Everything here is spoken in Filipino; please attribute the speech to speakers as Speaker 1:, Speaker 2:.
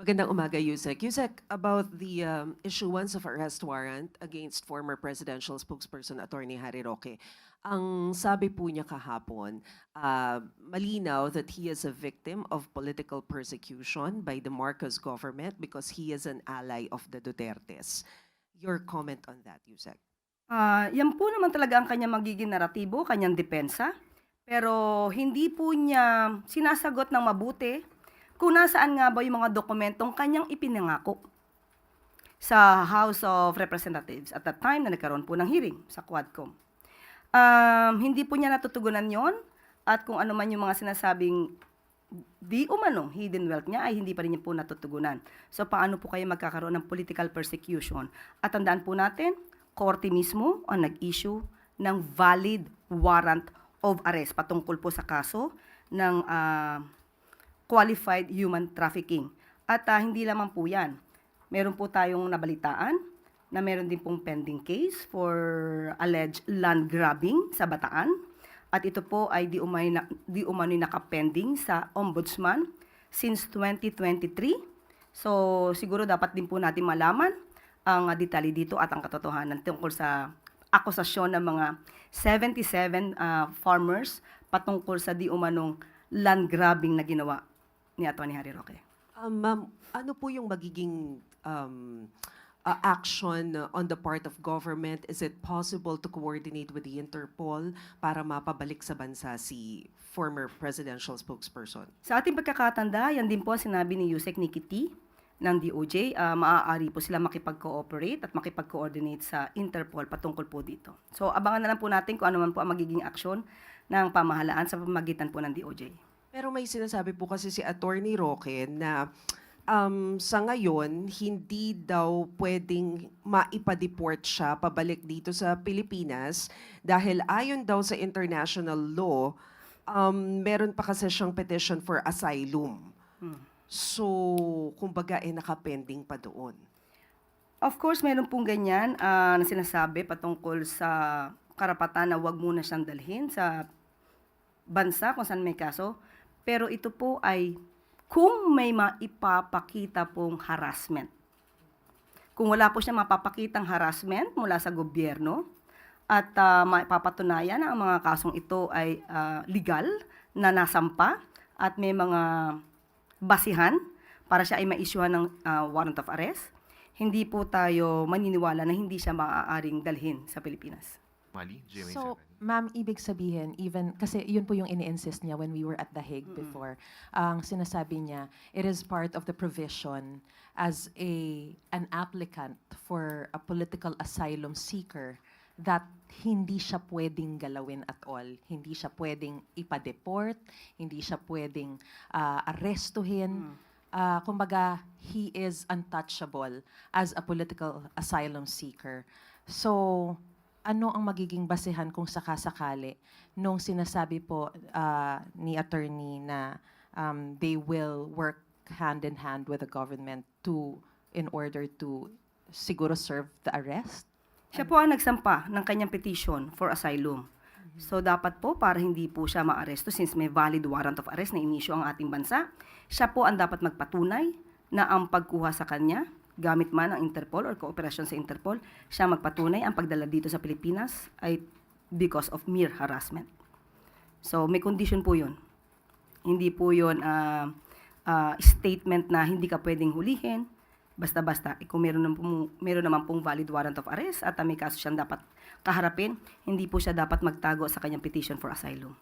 Speaker 1: Magandang umaga, Yusek. Yusek, about the um, issuance of arrest warrant against former presidential spokesperson Attorney Harry Roque. Ang sabi po niya kahapon, uh, malinaw that he is a victim of political persecution by the Marcos government because he is an ally of the Dutertes. Your comment on that, Yusek?
Speaker 2: Ah, yan po naman talaga ang kanyang magiging naratibo, kanyang depensa. Pero hindi po niya sinasagot ng mabuti kung nasaan nga ba yung mga dokumentong kanyang ipinangako sa House of Representatives at that time na nagkaroon po ng hearing sa Quadcom. Um, hindi po niya natutugunan yon at kung ano man yung mga sinasabing di umano hidden wealth niya ay hindi pa rin niya po natutugunan. So paano po kayo magkakaroon ng political persecution? At tandaan po natin, korte mismo ang nag-issue ng valid warrant of arrest patungkol po sa kaso ng ah, qualified human trafficking. At ah, hindi lamang po yan. Meron po tayong nabalitaan na meron din pong pending case for alleged land grabbing sa Bataan. At ito po ay di, umay na, di umano'y nakapending sa Ombudsman since 2023. So siguro dapat din po natin malaman ang uh, detalye dito at ang katotohanan tungkol sa akusasyon ng mga 77 ah, farmers patungkol sa di umanong land grabbing na ginawa ni Atty. Harry Roque.
Speaker 1: Um, ma'am, ano po yung magiging um, uh, action uh, on the part of government? Is it possible to coordinate with the Interpol para mapabalik sa bansa si former presidential spokesperson?
Speaker 2: Sa ating pagkakatanda, yan din po ang sinabi ni Yusek Nikki T ng DOJ, ah, maaari po sila makipag-cooperate at makipag-coordinate sa Interpol patungkol po dito. So abangan na lang po natin kung ano man po ang magiging aksyon ng pamahalaan sa pamagitan po ng DOJ.
Speaker 1: Pero may sinasabi po kasi si Attorney Roque na um, sa ngayon, hindi daw pwedeng maipa-deport siya pabalik dito sa Pilipinas dahil ayon daw sa international law, um, meron pa kasi siyang petition for asylum. So, kumbaga, eh, nakapending pa doon.
Speaker 2: Of course, meron pong ganyan ah, na sinasabi patungkol sa karapatan na wag muna siyang dalhin sa bansa kung saan may kaso. Pero ito po ay kung may maipapakita pong harassment. Kung wala po siya mapapakitang harassment mula sa gobyerno at ah, maipapatunayan na ang mga kasong ito ay ah, legal na nasampa at may mga basihan para siya ay ma-issuehan ng ah, warrant of arrest, hindi po tayo maniniwala na hindi siya maaaring dalhin sa Pilipinas.
Speaker 3: Mali, GMA7.
Speaker 4: So, ma'am, ibig sabihin, even, kasi yun po yung ini-insist niya when we were at The Hague before. Ang sinasabi niya, it is part of the provision as a an applicant for a political asylum seeker that hindi siya pwedeng galawin at all. Hindi siya pwedeng ipa-deport, hindi siya pwedeng ah, arestuhin. Ah, kumbaga, he is untouchable as a political asylum seeker. So, ano ang magiging basehan kung sakasakali nung sinasabi po ah, ni attorney na um, they will work hand in hand with the government to in order to siguro serve the arrest?
Speaker 2: Siya po ang nagsampa ng kanyang petition for asylum. So dapat po para hindi po siya maaresto since may valid warrant of arrest na inisyo ang ating bansa, siya po ang dapat magpatunay na ang pagkuha sa kanya gamit man ang Interpol or kooperasyon sa Interpol, siya magpatunay ang pagdala dito sa Pilipinas ay because of mere harassment. So may condition po 'yun. Hindi po 'yun ah, ah, statement na hindi ka pwedeng hulihin, basta-basta, eh, kung meron naman, meron naman pong valid warrant of arrest at may kaso siyang dapat kaharapin, hindi po siya dapat magtago sa kanyang petition for asylum.